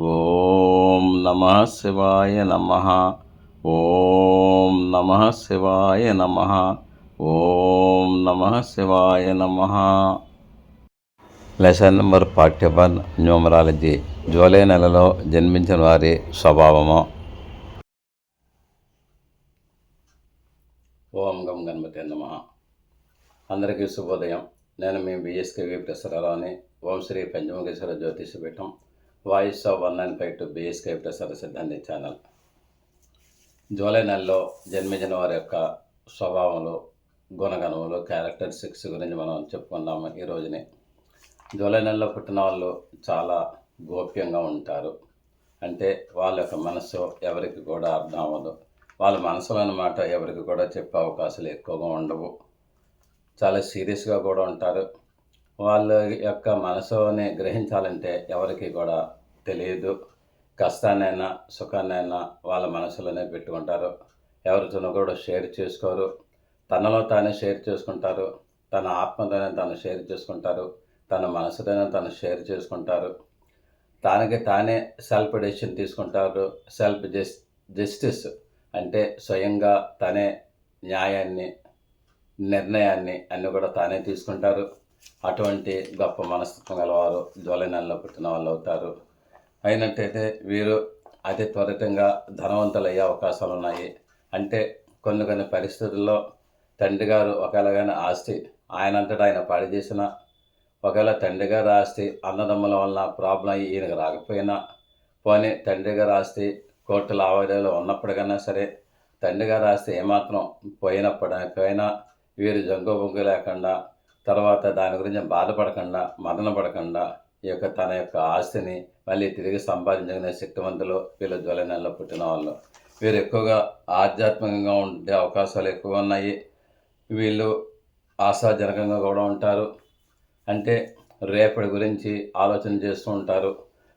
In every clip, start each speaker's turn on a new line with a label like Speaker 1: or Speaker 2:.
Speaker 1: ఓం నమ శివాయ నమ. ఓం నమ శివాయ నమ. ఓం నమ శివాయ నమ. Lesson number forty one numerology. July నెలలో జన్మించిన వారి స్వభావము. ఓం గం గణపతి నమ. అందరికీ శుభోదయం. నేను మీ బిఎస్కేవి ప్రసరారావుని. Om Shri Panchamukheshwara Jyotisha Peetham voice of one nine five two BSK Prasara Siddhanti channel. July నెలలో జన్మించిన వారి యొక్క స్వభావంలో గుణగణములు క్యారెక్టరిస్టిక్స్ గురించి మనం చెప్పుకుందాము ఈ రోజుని. జూలై నెలలో పుట్టిన వాళ్ళు చాలా గోప్యంగా ఉంటారు. అంటే వాళ్ళ యొక్క మనసు ఎవరికి కూడా అర్థం అవ్వదు. వాళ్ళ మనసులోని మాట ఎవరికి కూడా చెప్పే అవకాశాలు ఎక్కువగా ఉండవు. చాలా సీరియస్గా కూడా ఉంటారు. వాళ్ళ యొక్క మనసుని గ్రహించాలంటే ఎవరికి కూడా తెలియదు. కష్టాన్నైనా సుఖాన్నైనా వాళ్ళ మనసులోనే పెట్టుకుంటారు. ఎవరితోనూ కూడా షేర్ చేసుకోరు. తనలో తానే షేర్ చేసుకుంటారు. తన ఆత్మతోనే తను షేర్ చేసుకుంటారు. తన మనసుతోనే తను షేర్ చేసుకుంటారు. తానికి తానే సెల్ఫ్ డెసిషన్ తీసుకుంటారు. సెల్ఫ్ జస్ జస్టిస్ అంటే స్వయంగా తనే న్యాయాన్ని నిర్ణయాన్ని అన్నీ కూడా తానే తీసుకుంటారు. అటువంటి గొప్ప మనస్తత్వం గలవారు జూలై నెలలో పుట్టిన వాళ్ళు అవుతారు అయినట్టయితే వీరు అతి త్వరితంగా ధనవంతులయ్యే అవకాశాలు ఉన్నాయి అంటే కొన్ని కొన్ని పరిస్థితుల్లో తండ్రి గారు ఒకవేళ ఆస్తి ఆయనంతటా ఆయన పాడి చేసిన ఒకవేళ తండ్రి గారు ఆస్తి అన్నదమ్ముల వలన ప్రాబ్లం అయ్యి ఈయనకు రాకపోయినా పోనీ తండ్రి గారు ఆస్తి కోర్టు లావాదేవీలు ఉన్నప్పటికైనా సరే తండ్రి గారు ఆస్తి ఏమాత్రం పోయినప్పటికైనా వీరు జంగు బొంగు లేకుండా తర్వాత దాని గురించి బాధపడకుండా మదన పడకుండా ఈ యొక్క తన యొక్క ఆస్తిని మళ్ళీ తిరిగి సంపాదించగలిగిన శక్తివంతులు వీళ్ళు జ్వల నెలలో పుట్టిన వాళ్ళు. వీరు ఎక్కువగా ఆధ్యాత్మికంగా ఉండే అవకాశాలు ఎక్కువ ఉన్నాయి. వీళ్ళు ఆశాజనకంగా కూడా ఉంటారు. అంటే రేపటి గురించి ఆలోచన చేస్తూ ఉంటారు.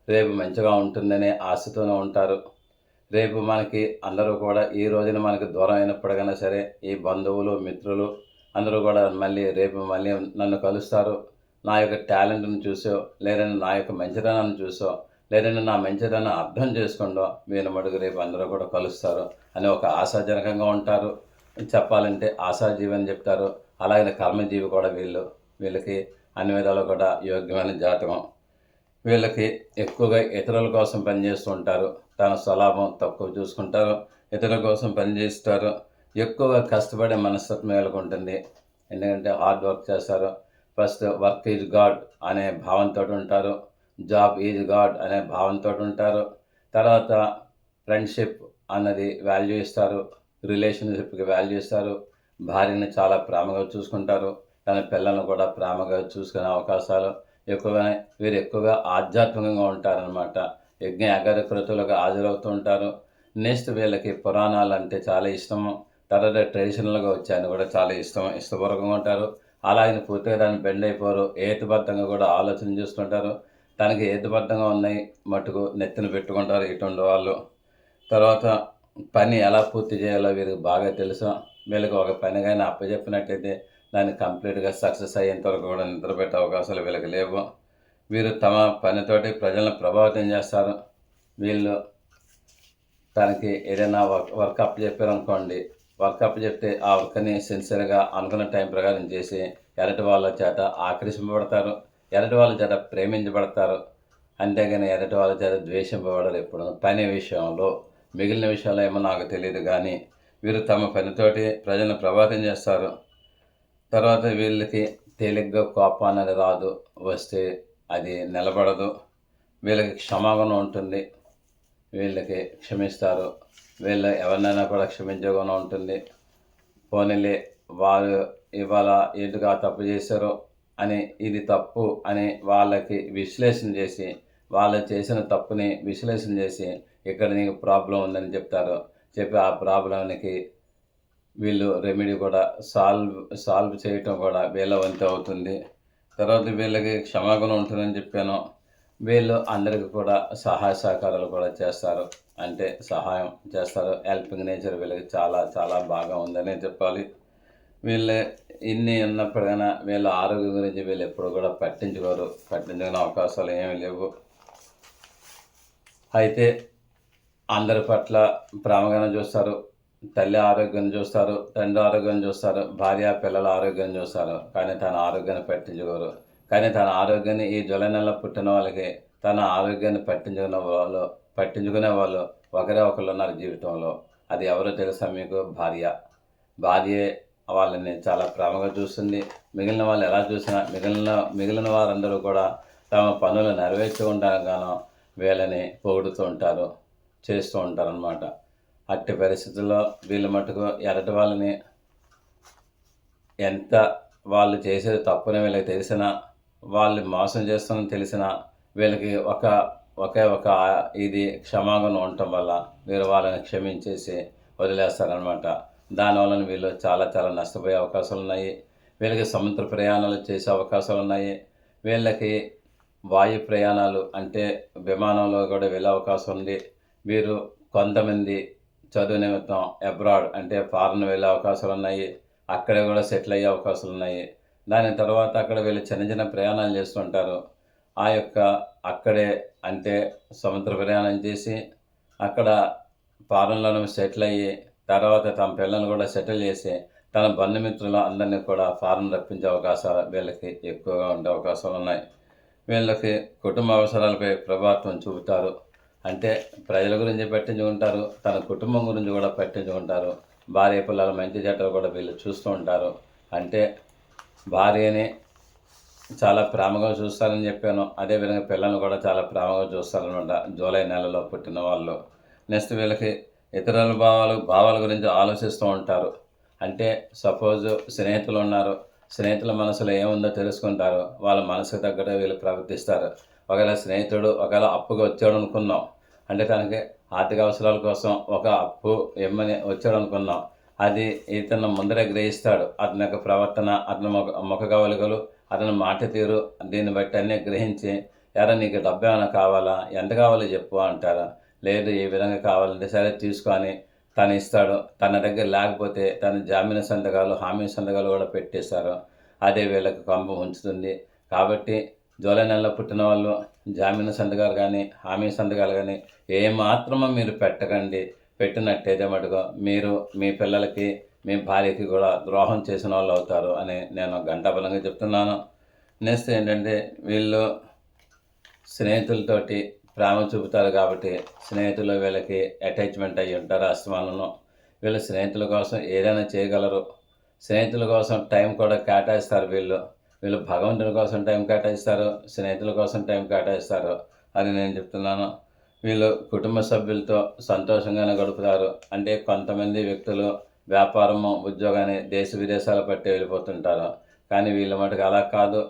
Speaker 1: రేపు మంచిగా ఉంటుందనే ఆశతోనే ఉంటారు. రేపు మనకి అందరూ కూడా ఈ రోజున మనకి దూరం అయినప్పటికైనా సరే ఈ బంధువులు మిత్రులు అందరూ కూడా మళ్ళీ రేపు మళ్ళీ నన్ను కలుస్తారు. నా యొక్క టాలెంట్ను చూసో లేదంటే నా యొక్క మంచితనాన్ని చూసో లేదంటే నా మంచితనాన్ని అర్థం చేసుకుండో వీళ్ళ మడుగు రేపు అందరూ కూడా కలుస్తారు అని ఒక ఆశాజనకంగా ఉంటారు. చెప్పాలంటే ఆశాజీవి అని చెప్తారు. అలాగే కర్మజీవి కూడా వీళ్ళు వీళ్ళకి అన్ని విధాలు కూడా యోగ్యమైన జాతకం. వీళ్ళకి ఎక్కువగా ఇతరుల కోసం పనిచేస్తూ ఉంటారు. తన స్వలాభం తక్కువ చూసుకుంటారు. ఇతరుల కోసం పనిచేస్తారు. ఎక్కువగా కష్టపడే మనస్తత్వం వీళ్ళకు ఉంటుంది. ఎందుకంటే హార్డ్ వర్క్ చేస్తారు. ఫస్ట్ వర్క్ ఈజ్ గాడ్ అనే భావంతో ఉంటారు. జాబ్ ఈజ్ గాడ్ అనే భావంతో ఉంటారు. తర్వాత ఫ్రెండ్షిప్ అన్నది వాల్యూ ఇస్తారు. రిలేషన్షిప్కి వాల్యూ ఇస్తారు. భార్యని చాలా ప్రేమగా చూసుకుంటారు. తన పిల్లలను కూడా ప్రేమగా చూసుకునే అవకాశాలు ఎక్కువగానే వీరు ఎక్కువగా ఆధ్యాత్మికంగా ఉంటారనమాట యజ్ఞ అగరకృతులుగా హాజరవుతూ ఉంటారు. నెక్స్ట్ వీళ్ళకి పురాణాలు అంటే చాలా ఇష్టము. తర్వాత ట్రెడిషనల్గా వచ్చాయని కూడా చాలా ఇష్టం ఇష్టపూర్వకంగా ఉంటారు. అలా ఆయన పూర్తిగా దాన్ని బెండ్ అయిపోరు. ఏతుబద్ధంగా కూడా ఆలోచన చేస్తుంటారు. తనకి ఏతుబద్ధంగా ఉన్నాయి మటుకు నెత్తిన పెట్టుకుంటారు ఇటువంటి వాళ్ళు. తర్వాత పని ఎలా పూర్తి చేయాలో వీరికి బాగా తెలుసు. వీళ్ళకి ఒక పని కానీ అప్పచెప్పినట్టయితే దాన్ని కంప్లీట్గా సక్సెస్ అయ్యేంత వరకు కూడా నిద్రపెట్టే అవకాశాలు వీళ్ళకి లేవు. వీరు తమ పనితోటి ప్రజలను ప్రభావితం చేస్తారు. వీళ్ళు తనకి ఏదైనా వర్క్ వర్క్ అప్ చెప్పారనుకోండి వర్క్ అప్ చెప్తే ఆ వర్క్ని సిన్సియర్గా అనుకున్న టైం ప్రకారం చేసి ఎరటి వాళ్ళ చేత ఆకర్షింపబడతారు ఎరటి వాళ్ళ చేత ప్రేమించబడతారు. అంతేగాని ఎరటి వాళ్ళ చేత ద్వేషింపబడరు ఎప్పుడు. పని విషయంలో మిగిలిన విషయాలు ఏమో నాకు తెలియదు కానీ వీరు తమ పనితోటి ప్రజలను ప్రభావితం చేస్తారు. తర్వాత వీళ్ళకి తేలిగ్గా కోపం అనేది రాదు. వస్తే అది నిలబడదు. వీళ్ళకి క్షమాగుణం ఉంటుంది. వీళ్ళకి క్షమిస్తారు. వీళ్ళు ఎవరినైనా కూడా క్షమించే గుణం ఉంటుంది. పోనీలే వారు ఇవాళ ఎందుకు తప్పు చేశారో అని ఇది తప్పు అని వాళ్ళకి విశ్లేషణ చేసి వాళ్ళు చేసిన తప్పుని విశ్లేషణ చేసి ఇక్కడ నీకు ప్రాబ్లం ఉందని చెప్తారు. చెప్పి ఆ ప్రాబ్లంకి వీళ్ళు రెమెడీ కూడా సాల్వ్ సాల్వ్ చేయటం కూడా వీళ్ళ వంతు అవుతుంది. తర్వాత వీళ్ళకి క్షమాగుణం ఉంటుందని చెప్పాను. వీళ్ళు అందరికీ కూడా సహాయ సహకారాలు కూడా చేస్తారు. అంటే సహాయం చేస్తారు. హెల్పింగ్ నేచర్ వీళ్ళకి చాలా చాలా బాగా ఉందనే చెప్పాలి. వీళ్ళు ఇన్ని ఉన్నప్పటికైనా వీళ్ళ ఆరోగ్యం గురించి వీళ్ళు ఎప్పుడు కూడా పట్టించుకోరు. పట్టించుకునే అవకాశాలు ఏమీ లేవు. అయితే అందరి పట్ల ప్రేమగానే చూస్తారు. తల్లి ఆరోగ్యం చూస్తారు. తండ్రి ఆరోగ్యం చూస్తారు. భార్య పిల్లల ఆరోగ్యం చూస్తారు. కానీ తన ఆరోగ్యాన్ని పట్టించుకోరు. కానీ తన ఆరోగ్యాన్ని ఈ జులై నెలలో పుట్టిన వాళ్ళకి తన ఆరోగ్యాన్ని పట్టించుకునే వాళ్ళు పట్టించుకునే వాళ్ళు ఒకరే ఒకళ్ళు ఉన్నారు జీవితంలో. అది ఎవరో తెలుసా మీకు? భార్య. భార్యే వాళ్ళని చాలా ప్రేమగా చూస్తుంది. మిగిలిన వాళ్ళు ఎలా చూసినా మిగిలిన మిగిలిన వారందరూ కూడా తమ పనులు నెరవేర్చుకుంటారు గాను వీళ్ళని పొగుడుతూ ఉంటారు చేస్తూ ఉంటారనమాట అట్టి పరిస్థితుల్లో వీళ్ళు మటుకు ఎరటి వాళ్ళని ఎంత వాళ్ళు చేసేది తప్పుని వీళ్ళకి తెలిసినా వాళ్ళు మోసం చేస్తామని తెలిసినా వీళ్ళకి ఒక ఒకే ఒక ఇది క్షమాగుణం ఉండటం వల్ల వీరు వాళ్ళని క్షమించేసి వదిలేస్తారనమాట దానివల్ల వీళ్ళు చాలా చాలా నష్టపోయే అవకాశాలు ఉన్నాయి. వీళ్ళకి సముద్ర ప్రయాణాలు చేసే అవకాశాలు ఉన్నాయి. వీళ్ళకి వాయు ప్రయాణాలు అంటే విమానంలో కూడా వెళ్ళే అవకాశం ఉంది. వీరు కొంతమంది చదువు నిమిత్తం అబ్రాడ్ అంటే ఫారెన్ వెళ్ళే అవకాశాలు ఉన్నాయి. అక్కడే కూడా సెటిల్ అయ్యే అవకాశాలు ఉన్నాయి. దాని తర్వాత అక్కడ వీళ్ళు చిన్న చిన్న ప్రయాణాలు చేస్తుంటారు. ఆ యొక్క అక్కడే అంటే సముద్ర ప్రయాణం చేసి అక్కడ ఫారెన్లోనూ సెటిల్ అయ్యి తర్వాత తమ పిల్లల్ని కూడా సెటిల్ చేసి తన బంధుమిత్రులు అందరినీ కూడా ఫారం రప్పించే అవకాశాలు వీళ్ళకి ఎక్కువగా ఉండే అవకాశాలు ఉన్నాయి. వీళ్ళకి కుటుంబ అవసరాలపై ప్రభావం చూపుతారు. అంటే ప్రజల గురించి పట్టించుకుంటారు తన కుటుంబం గురించి కూడా పట్టించుకుంటారు. భార్య పిల్లల మంచి చెడ్డలు కూడా వీళ్ళు చూస్తూ ఉంటారు. అంటే భార్యని చాలా ప్రేమగా చూస్తారని చెప్పాను. అదేవిధంగా పిల్లల్ని కూడా చాలా ప్రేమగా చూస్తారనమాట జూలై నెలలో పుట్టిన వాళ్ళు. నెక్స్ట్ వీళ్ళకి ఇతరుల భావాలు భావాల గురించి ఆలోచిస్తూ ఉంటారు. అంటే సపోజ్ స్నేహితులు ఉన్నారు. స్నేహితుల మనసులో ఏముందో తెలుసుకుంటారు. వాళ్ళ మనసుకు తగ్గట్టు వీళ్ళు ప్రవర్తిస్తారు. ఒకవేళ స్నేహితుడు ఒకవేళ అప్పుగా వచ్చాడు అనుకున్నాం అంటే తనకి ఆర్థిక అవసరాల కోసం ఒక అప్పు ఇమ్మని వచ్చాడు అనుకున్నాం అది ఇతను ముందరే గ్రహిస్తాడు. అతని యొక్క ప్రవర్తన అతని ముఖ ముఖ కవలికలు అతని మాట తీరు దీన్ని బట్టి అన్నీ గ్రహించి ఎరా నీకు డబ్బు ఏమైనా కావాలా? ఎంత కావాలో చెప్పు అంటారా. లేదు ఏ విధంగా కావాలంటే సరే తీసుకొని తను ఇస్తాడు. తన దగ్గర లేకపోతే తన జామీన సంతకాలు హామీ సంతకాలు కూడా పెట్టేస్తారు. అదే వీళ్ళకి కంప ఉంచుతుంది. కాబట్టి జూలై నెలలో పుట్టిన వాళ్ళు జామీన సంతకాలు కానీ హామీ సంతకాలు కానీ ఏ మాత్రమో మీరు పెట్టకండి. పెట్టినట్టయితే మటుకు మీరు మీ పిల్లలకి మీ భార్యకి కూడా ద్రోహం చేసిన వాళ్ళు అవుతారు అని నేను గంటాబలంగా చెప్తున్నాను. నెక్స్ట్ ఏంటంటే వీళ్ళు స్నేహితులతోటి ప్రేమ చూపుతారు కాబట్టి స్నేహితులు వీళ్ళకి అటాచ్మెంట్ అయ్యి ఉంటారు అస్తమానం వీళ్ళు స్నేహితుల కోసం ఏదైనా చేయగలరు. స్నేహితుల కోసం టైం కూడా కేటాయిస్తారు వీళ్ళు. వీళ్ళు భగవంతుని కోసం టైం కేటాయిస్తారు స్నేహితుల కోసం టైం కేటాయిస్తారు అని నేను చెప్తున్నాను. వీళ్ళు కుటుంబ సభ్యులతో సంతోషంగానే గడుపుతారు. అంటే కొంతమంది వ్యక్తులు వ్యాపారము ఉద్యోగాన్ని దేశ విదేశాలు పట్టి వెళ్ళిపోతుంటారు. కానీ వీళ్ళ మటుకు అలా కాదు.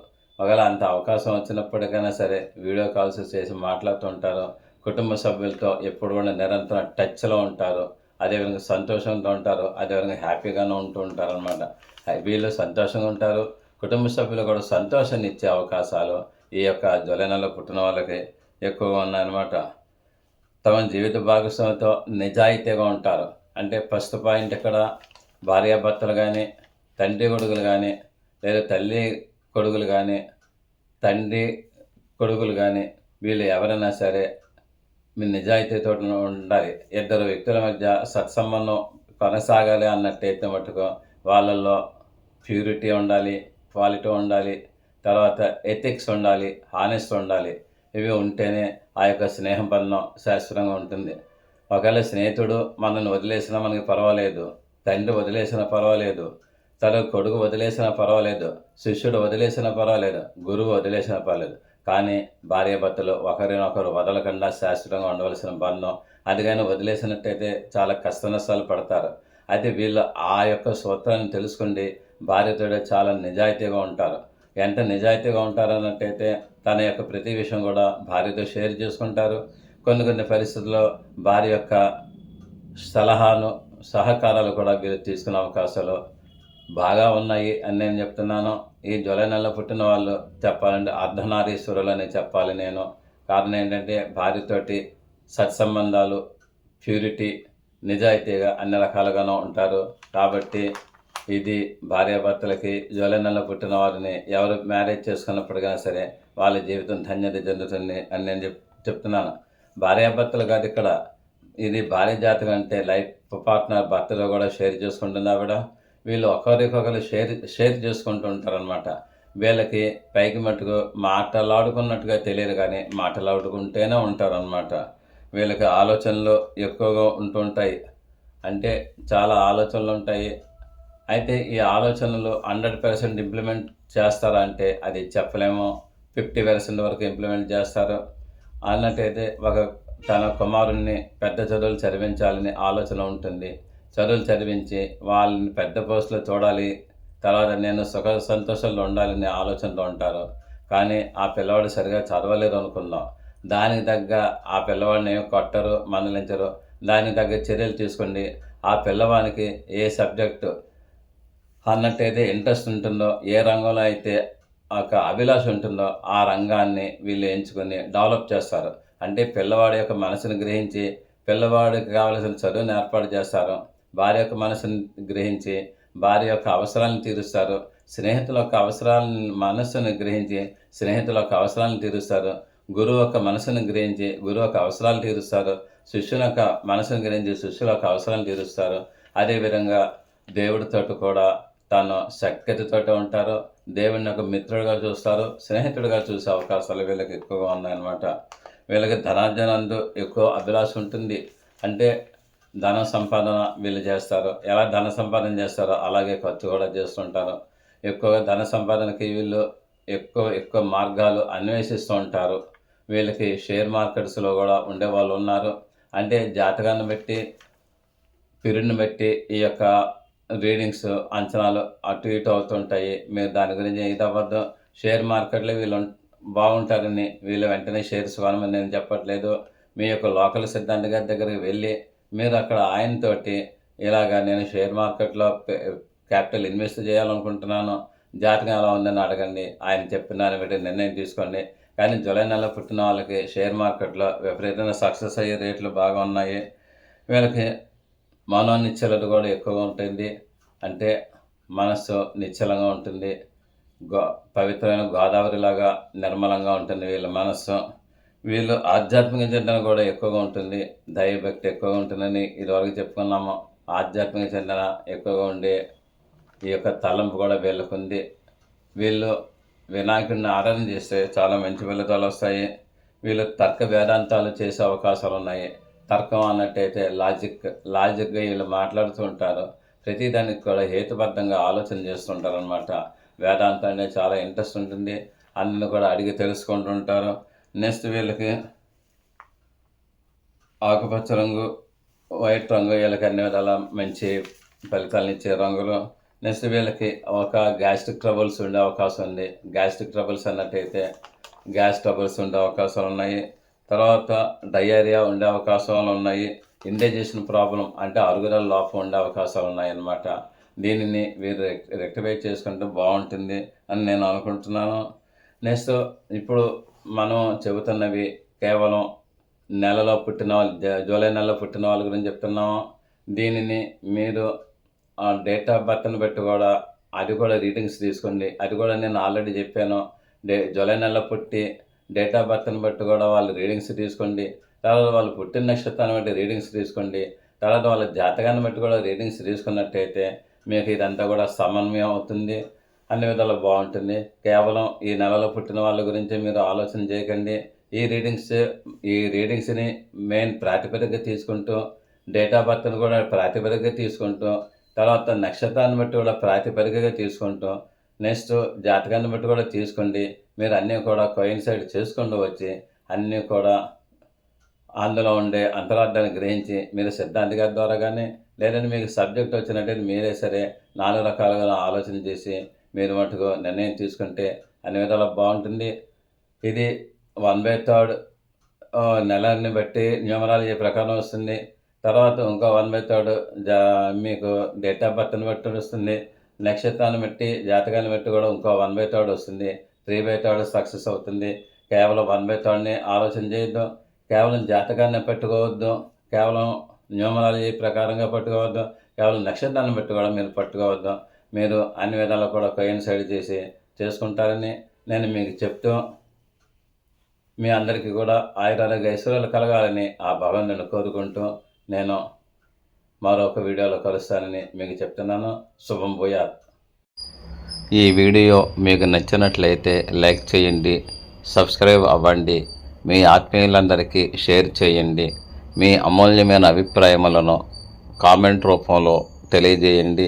Speaker 1: ఒకవేళ అంత అవకాశం వచ్చినప్పటికైనా సరే వీడియో కాల్స్ చేసి మాట్లాడుతుంటారు. కుటుంబ సభ్యులతో ఎప్పుడు కూడా నిరంతరం టచ్లో ఉంటారు. అదేవిధంగా సంతోషంతో ఉంటారు. అదేవిధంగా హ్యాపీగానే ఉంటూ ఉంటారు అనమాట వీళ్ళు సంతోషంగా ఉంటారు. కుటుంబ సభ్యులు కూడా సంతోషాన్ని ఇచ్చే అవకాశాలు ఈ యొక్క జ్వలనలో పుట్టిన వాళ్ళకి ఎక్కువగా ఉన్నాయన్నమాట. తమ జీవిత భాగస్వామితో నిజాయితీగా ఉంటారు. అంటే ఫస్ట్ పాయింట్ ఇక్కడ భార్యాభర్తలు కానీ తండ్రి కొడుకులు కానీ లేదా తల్లి కొడుకులు కానీ తండ్రి కొడుకులు కానీ వీళ్ళు ఎవరైనా సరే మీ నిజాయితీతో ఉండాలి. ఇద్దరు వ్యక్తుల మధ్య సత్సంబంధం కొనసాగాలి అన్నట్టయితే మటుకు వాళ్ళల్లో ప్యూరిటీ ఉండాలి క్వాలిటీ ఉండాలి తర్వాత ఎథిక్స్ ఉండాలి హానెస్ట్ ఉండాలి. ఇవి ఉంటేనే ఆ యొక్క స్నేహం బంధం శాశ్వతంగా ఉంటుంది. ఒకవేళ స్నేహితుడు మనల్ని వదిలేసినా మనకి పర్వాలేదు తండ్రి వదిలేసినా పర్వాలేదు తన కొడుకు వదిలేసినా పర్వాలేదు శిష్యుడు వదిలేసినా పర్వాలేదు గురువు వదిలేసినా పర్వాలేదు. కానీ భార్యాభర్తలు ఒకరినొకరు వదలకుండా శాశ్వతంగా ఉండవలసిన బంధం అది కానీ వదిలేసినట్టయితే చాలా కష్ట నష్టాలు పడతారు. అయితే వీళ్ళు ఆ యొక్క సూత్రాన్ని తెలుసుకుండి భార్యతోడు చాలా నిజాయితీగా ఉంటారు. ఎంత నిజాయితీగా ఉంటారు అన్నట్టయితే తన యొక్క ప్రతి విషయం కూడా భార్యతో షేర్ చేసుకుంటారు. కొన్ని కొన్ని పరిస్థితుల్లో భార్య యొక్క సలహాను సహకారాలు కూడా వీరు తీసుకునే అవకాశాలు బాగా ఉన్నాయి అని నేను చెప్తున్నాను. ఈ జూలై నెలలో పుట్టిన వాళ్ళు చెప్పాలంటే అర్ధనారీశ్వరులు అని చెప్పాలి నేను. కారణం ఏంటంటే భార్యతోటి సత్సంబంధాలు ప్యూరిటీ నిజాయితీగా అన్ని రకాలుగానూ ఉంటారు. కాబట్టి ఇది భార్యాభర్తలకి జూలై నెలలో పుట్టిన వారిని ఎవరు మ్యారేజ్ చేసుకున్నప్పటికైనా సరే వాళ్ళ జీవితం ధన్యత చెందుతుంది అని నేను చెప్ చెప్తున్నాను. భార్యాభర్తలు కాదు ఇక్కడ. ఇది భార్య జాతకం అంటే లైఫ్ పార్ట్నర్ భర్తలో కూడా షేర్ చేసుకుంటుంది ఆవిడ? వీళ్ళు ఒకరికొకరు షేర్ షేర్ చేసుకుంటూ ఉంటారనమాట వీళ్ళకి పైకి మట్టుకు మాటలాడుకున్నట్టుగా తెలియదు కానీ మాటలాడుకుంటేనే ఉంటారనమాట వీళ్ళకి ఆలోచనలు ఎక్కువగా ఉంటుంటాయి అంటే చాలా ఆలోచనలు ఉంటాయి. అయితే ఈ ఆలోచనలు హండ్రెడ్ పర్సెంట్ ఇంప్లిమెంట్ చేస్తారా అంటే అది చెప్పలేము. ఫిఫ్టీ పర్సెంట్ వరకు ఇంప్లిమెంట్ చేస్తారు. అన్నట్టయితే ఒక తన కుమారుణ్ణి పెద్ద చదువులు చదివించాలని ఆలోచన ఉంటుంది. చదువులు చదివించి వాళ్ళని పెద్ద పోస్టులో చూడాలి తర్వాత నేను సుఖ సంతోషాల్లో ఉండాలనే ఆలోచనలో ఉంటారు. కానీ ఆ పిల్లవాడు సరిగా చదవలేదు అనుకుందాం. దానికి తగ్గ ఆ పిల్లవాడిని ఏమి కొట్టరు మందలించరు. దానికి తగ్గ చర్యలు తీసుకోండి. ఆ పిల్లవానికి ఏ సబ్జెక్టు అన్నట్టయితే ఇంట్రెస్ట్ ఉంటుందో ఏ రంగంలో అయితే ఒక అభిలాష ఉంటుందో ఆ రంగాన్ని వీళ్ళు ఎంచుకొని డెవలప్ చేస్తారు. అంటే పిల్లవాడి యొక్క మనసును గ్రహించి పిల్లవాడికి కావలసిన చదువుని ఏర్పాటు చేస్తారు. భార్య యొక్క మనసుని గ్రహించి భార్య యొక్క అవసరాలను తీరుస్తారు. స్నేహితుల యొక్క అవసరాలను మనస్సును గ్రహించి స్నేహితుల యొక్క అవసరాలను తీరుస్తారు. గురువు యొక్క మనసును గ్రహించి గురువు యొక్క అవసరాలు తీరుస్తారు. శిష్యుల యొక్క మనసును గ్రహించి శిష్యుల యొక్క అవసరాలు తీరుస్తారు. అదేవిధంగా దేవుడితో కూడా తను శక్తితో ఉంటారు. దేవుడిని ఒక మిత్రుడిగా చూస్తారు. స్నేహితుడిగా చూసే అవకాశాలు వీళ్ళకి ఎక్కువగా ఉన్నాయన్నమాట. వీళ్ళకి ధనార్జనందు ఎక్కువ అభిలాష ఉంటుంది. అంటే ధన సంపాదన వీళ్ళు చేస్తారు. ఎలా ధన సంపాదన చేస్తారో అలాగే ఖర్చు కూడా చేస్తుంటారు. ఎక్కువగా ధన సంపాదనకి వీళ్ళు ఎక్కువ ఎక్కువ మార్గాలు అన్వేషిస్తూ ఉంటారు. వీళ్ళకి షేర్ మార్కెట్స్లో కూడా ఉండే వాళ్ళు ఉన్నారు. అంటే జాతకాన్ని బట్టి పీరియడ్ని బట్టి ఈ యొక్క రీడింగ్స్ అంచనాలు అటు ఇటు అవుతుంటాయి. మీరు దాని గురించి ఇది అవ్వద్దు. షేర్ మార్కెట్లో వీళ్ళు బాగుంటారని వీళ్ళు వెంటనే షేర్స్ కొనమని నేను చెప్పట్లేదు. మీ యొక్క లోకల్ సిద్ధాంత గారి దగ్గరికి వెళ్ళి మీరు అక్కడ ఆయనతోటి ఇలాగా నేను షేర్ మార్కెట్లో క్యాపిటల్ ఇన్వెస్ట్ చేయాలనుకుంటున్నాను జాతకం ఎలా ఉందని అడగండి ఆయన చెప్పిన బట్టి నిర్ణయం తీసుకోండి. కానీ జూలై నెల పుట్టిన వాళ్ళకి షేర్ మార్కెట్లో విపరీతంగా సక్సెస్ అయ్యే రేట్లు బాగా ఉన్నాయి. వీళ్ళకి మనో నిశ్చలత కూడా ఎక్కువగా ఉంటుంది. అంటే మనస్సు నిశ్చలంగా ఉంటుంది. గో పవిత్రమైన గోదావరిలాగా నిర్మలంగా ఉంటుంది వీళ్ళ మనస్సు. వీళ్ళు ఆధ్యాత్మిక చింతన కూడా ఎక్కువగా ఉంటుంది. దైవభక్తి ఎక్కువగా ఉంటుందని ఇదివరకు చెప్పుకున్నాము. ఆధ్యాత్మిక చింతన ఎక్కువగా ఉండే ఈ యొక్క తలంపు కూడా వీళ్ళకు ఉంది వీళ్ళు వినాయకుడిని ఆరాధన చేస్తే చాలా మంచి ఫలితాలు వస్తాయి. వీళ్ళు తర్క వేదాంతాలు చేసే అవకాశాలు ఉన్నాయి. తర్కం అన్నట్టయితే లాజిక్ లాజిక్గా వీళ్ళు మాట్లాడుతూ ఉంటారు. ప్రతిదానికి కూడా హేతుబద్ధంగా ఆలోచన చేస్తుంటారు అనమాట వేదాంతం అనేది చాలా ఇంట్రెస్ట్ ఉంటుంది. అన్నీ కూడా అడిగి తెలుసుకుంటుంటారు నెక్స్ట్ వీళ్ళకి ఆకుపచ్చ రంగు వైట్ రంగు వీళ్ళకి అన్ని విధాల మంచి ఫలితాలను ఇచ్చే రంగులు. నెక్స్ట్ వీళ్ళకి ఒక గ్యాస్ట్రిక్ ట్రబుల్స్ ఉండే అవకాశం ఉంది. గ్యాస్ట్రిక్ ట్రబుల్స్ అన్నట్టయితే గ్యాస్ ట్రబుల్స్ ఉండే అవకాశాలు ఉన్నాయి. తర్వాత డయేరియా ఉండే అవకాశాలు ఉన్నాయి. ఇండైజేషన్ ప్రాబ్లం అంటే అరుగుదల లోపం ఉండే అవకాశాలు ఉన్నాయి అన్నమాట దీనిని వీరు రెక్టిఫై చేసుకుంటే బాగుంటుంది అని నేను అనుకుంటున్నాను. నెక్స్ట్ ఇప్పుడు మనం చెబుతున్నవి కేవలం నెలలో పుట్టిన వాళ్ళు జూలై నెలలో పుట్టిన వాళ్ళ గురించి చెప్తున్నాము. దీనిని మీరు డేట్ ఆఫ్ బర్త్ని బట్టి కూడా అది కూడా రీడింగ్స్ తీసుకోండి. అది కూడా నేను ఆల్రెడీ చెప్పాను. డే జూలై నెలలో పుట్టి డేట్ ఆఫ్ బర్త్ని బట్టి కూడా వాళ్ళు రీడింగ్స్ తీసుకోండి. తర్వాత వాళ్ళు పుట్టిన నక్షత్రాన్ని బట్టి రీడింగ్స్ తీసుకోండి. తర్వాత వాళ్ళ జాతకాన్ని బట్టి కూడా రీడింగ్స్ తీసుకున్నట్టయితే మీకు ఇదంతా కూడా సమన్వయం అవుతుంది. అన్ని విధాలు బాగుంటుంది. కేవలం ఈ నెలలో పుట్టిన వాళ్ళ గురించి మీరు ఆలోచన చేయకండి. ఈ రీడింగ్స్ ఈ రీడింగ్స్ని మెయిన్ ప్రాతిపదికగా తీసుకుంటూ డేట్ ఆఫ్ బర్త్ని కూడా ప్రాతిపదికగా తీసుకుంటూ తర్వాత నక్షత్రాన్ని బట్టి కూడా ప్రాతిపదికగా తీసుకుంటూ నెక్స్ట్ జాతకాన్ని బట్టి కూడా తీసుకోండి. మీరు అన్నీ కూడా కోయిన్సైడ్ చేసుకుంటూ వచ్చి అన్నీ కూడా అందులో ఉండే అంతరార్థాన్ని గ్రహించి మీరు సిద్ధాంతి గారి ద్వారా కానీ లేదంటే మీకు సబ్జెక్ట్ వచ్చినట్టయితే మీరే సరే నాలుగు రకాలుగా ఆలోచన చేసి మీరు మటుకు నిర్ణయం తీసుకుంటే అన్ని విధాలా బాగుంటుంది. ఇది వన్ బై థర్డ్ నెలని బట్టి న్యూమరాలజీ ప్రకారం వస్తుంది. తర్వాత ఇంకో వన్ బై థర్డ్ జా మీకు డేట్ ఆఫ్ బర్త్ని బట్టి వస్తుంది. నక్షత్రాన్ని బట్టి జాతకాన్ని బట్టి కూడా ఇంకో వన్ బై థర్డ్ వస్తుంది. త్రీ బై థర్డ్ సక్సెస్ అవుతుంది. కేవలం వన్ బై థర్డ్ని ఆలోచన చేయొద్దు. కేవలం జాతకాన్ని పెట్టుకోవద్దు. కేవలం న్యూమరాలజీ ప్రకారంగా పట్టుకోవద్దు. కేవలం నక్షత్రాన్ని బట్టి కూడా మీరు పట్టుకోవద్దు. మీరు అన్ని విధాలు కూడా కోయిన్సైడ్ చేసి చేసుకుంటారని నేను మీకు చెప్తూ మీ అందరికీ కూడా ఆయురారోగ్య ఐశ్వర్యాలు కలగాలని ఆ భగవంతుని కోరుకుంటూ నేను మరొక వీడియోలో కలుస్తానని మీకు చెప్తున్నాను. శుభం భూయాత్. ఈ వీడియో మీకు నచ్చినట్లయితే లైక్ చేయండి సబ్స్క్రైబ్ అవ్వండి మీ ఆత్మీయులందరికీ షేర్ చేయండి మీ అమూల్యమైన అభిప్రాయములను కామెంట్ రూపంలో తెలియజేయండి.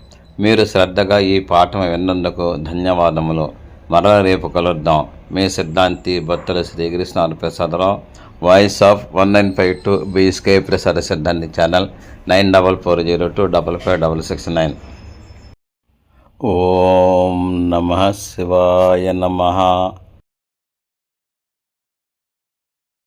Speaker 1: మీరు శ్రద్ధగా ఈ పాఠం విన్నందుకు ధన్యవాదములు. మరల రేపు కలుద్దాం. మీ సిద్ధాంతి భక్తుల Srikrishna Prasadarao voice of one nine five two BSK Prasada Siddhanti channel nine double four zero two double five double six nine ఓం నమ శివాయ నమ.